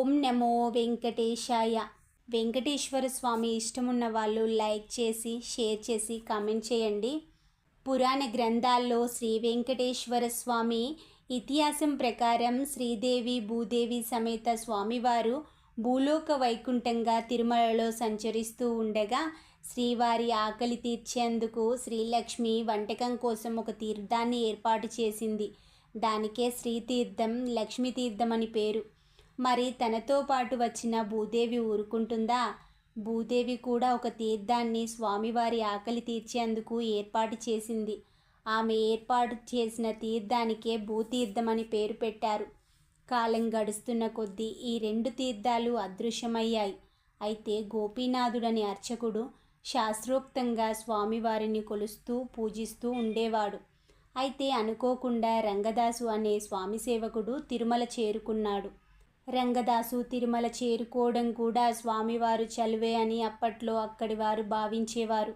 ఓం నమో వెంకటేశాయ. వెంకటేశ్వర స్వామి ఇష్టమున్న వాళ్ళు లైక్ చేసి షేర్ చేసి కామెంట్ చేయండి. పురాణ గ్రంథాల్లో శ్రీ వెంకటేశ్వర స్వామి ఇతిహాసం ప్రకారం శ్రీదేవి భూదేవి సమేత స్వామివారు భూలోక వైకుంఠంగా తిరుమలలో సంచరిస్తూ ఉండగా శ్రీవారి ఆకలి తీర్చేందుకు శ్రీలక్ష్మి వంటకం కోసం ఒక తీర్థాన్ని ఏర్పాటు చేసింది. దానికే శ్రీతీర్థం లక్ష్మీతీర్థం అని పేరు. మరి తనతో పాటు వచ్చిన భూదేవి ఊరుకుంటుందా? భూదేవి కూడా ఒక తీర్థాన్ని స్వామివారి ఆకలి తీర్చేందుకు ఏర్పాటు చేసింది. ఆమె ఏర్పాటు చేసిన తీర్థానికే భూతీర్థం అని పేరు పెట్టారు. కాలం గడుస్తున్న కొద్దీ ఈ రెండు తీర్థాలు అదృశ్యమయ్యాయి. అయితే గోపీనాథుడని అర్చకుడు శాస్త్రోక్తంగా స్వామివారిని కొలుస్తూ పూజిస్తూ ఉండేవాడు. అయితే అనుకోకుండా రంగదాసు అనే స్వామి సేవకుడు తిరుమల చేరుకున్నాడు. రంగదాసు తిరుమల చేరుకోవడం కూడా స్వామివారు చలువే అని అప్పట్లో అక్కడి వారు భావించేవారు.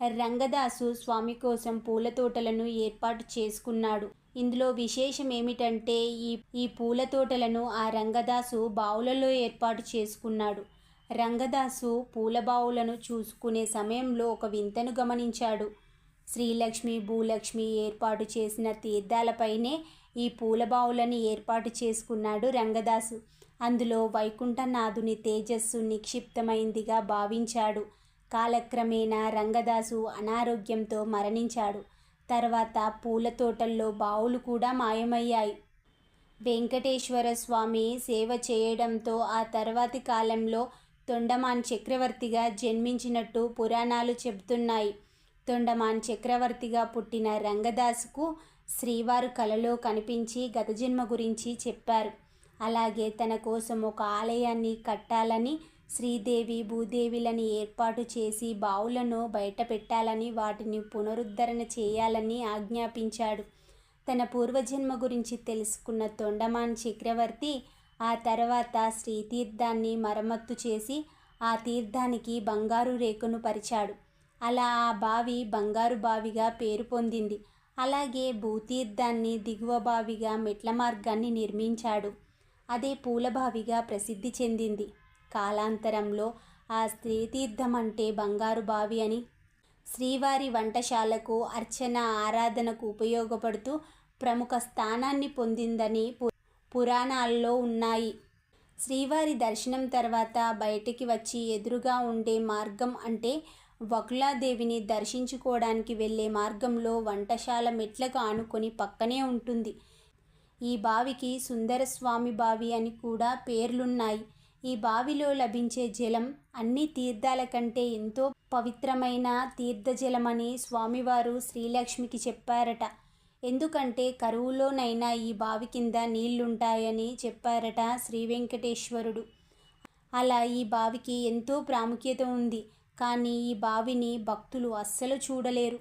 రంగదాసు స్వామి కోసం పూల తోటలను ఏర్పాటు చేసుకున్నాడు. ఇందులో విశేషం ఏమిటంటే ఈ ఈ పూల తోటలను ఆ రంగదాసు బావులలో ఏర్పాటు చేసుకున్నాడు. రంగదాసు పూల బావులను చూసుకునే సమయంలో ఒక వింతను గమనించాడు. శ్రీలక్ష్మి భూలక్ష్మి ఏర్పాటు చేసిన తీర్థాలపైనే ఈ పూల బావులను ఏర్పాటు చేసుకున్నాడు రంగదాసు. అందులో వైకుంఠనాథుని తేజస్సు నిక్షిప్తమైందిగా భావించాడు. కాలక్రమేణా రంగదాసు అనారోగ్యంతో మరణించాడు. తర్వాత పూల తోటల్లో బావులు కూడా మాయమయ్యాయి. వెంకటేశ్వర స్వామి సేవ చేయడంతో ఆ తర్వాతి కాలంలో తొండమాన్ చక్రవర్తిగా జన్మించినట్టు పురాణాలు చెబుతున్నాయి. తొండమాన్ చక్రవర్తిగా పుట్టిన రంగదాసుకు శ్రీవారు కలలో కనిపించి గత జన్మ గురించి చెప్పారు. అలాగే తన కోసం ఒక ఆలయాన్ని కట్టాలని శ్రీదేవి భూదేవిలని ఏర్పాటు చేసి బావులను బయట పెట్టాలని వాటిని పునరుద్ధరణ చేయాలని ఆజ్ఞాపించాడు. తన పూర్వజన్మ గురించి తెలుసుకున్న తొండమాన్ చక్రవర్తి ఆ తర్వాత శ్రీతీర్థాన్ని మరమ్మత్తు చేసి ఆ తీర్థానికి బంగారు రేకును పరిచాడు. అలా ఆ బావి బంగారు బావిగా పేరు పొందింది. అలాగే భూతీర్థాన్ని దిగువ బావిగా మెట్ల మార్గాన్ని నిర్మించాడు. అదే పూలబావిగా ప్రసిద్ధి చెందింది. కాలాంతరంలో ఆ స్త్రీతీర్థం అంటే బంగారు బావి అని. శ్రీవారి వంటశాలకు అర్చన ఆరాధనకు ఉపయోగపడుతూ ప్రముఖ స్థానాన్ని పొందిందని పురాణాల్లో ఉన్నాయి. శ్రీవారి దర్శనం తర్వాత బయటికి వచ్చి ఎదురుగా ఉండే మార్గం అంటే వకులాదేవిని దర్శించుకోవడానికి వెళ్ళే మార్గంలో వంటశాల మెట్లకు ఆనుకొని పక్కనే ఉంటుంది. ఈ బావికి సుందరస్వామి బావి అని కూడా పేర్లున్నాయి. ఈ బావిలో లభించే జలం అన్ని తీర్థాల కంటే ఎంతో పవిత్రమైన తీర్థజలమని స్వామివారు శ్రీలక్ష్మికి చెప్పారట. ఎందుకంటే కరువులోనైనా ఈ బావి కింద నీళ్ళుంటాయని చెప్పారట శ్రీ వెంకటేశ్వరుడు అలా ఈ బావికి ఎంతో ప్రాముఖ్యత ఉంది. కానీ ఈ బావిని భక్తులు అస్సలు చూడలేరు.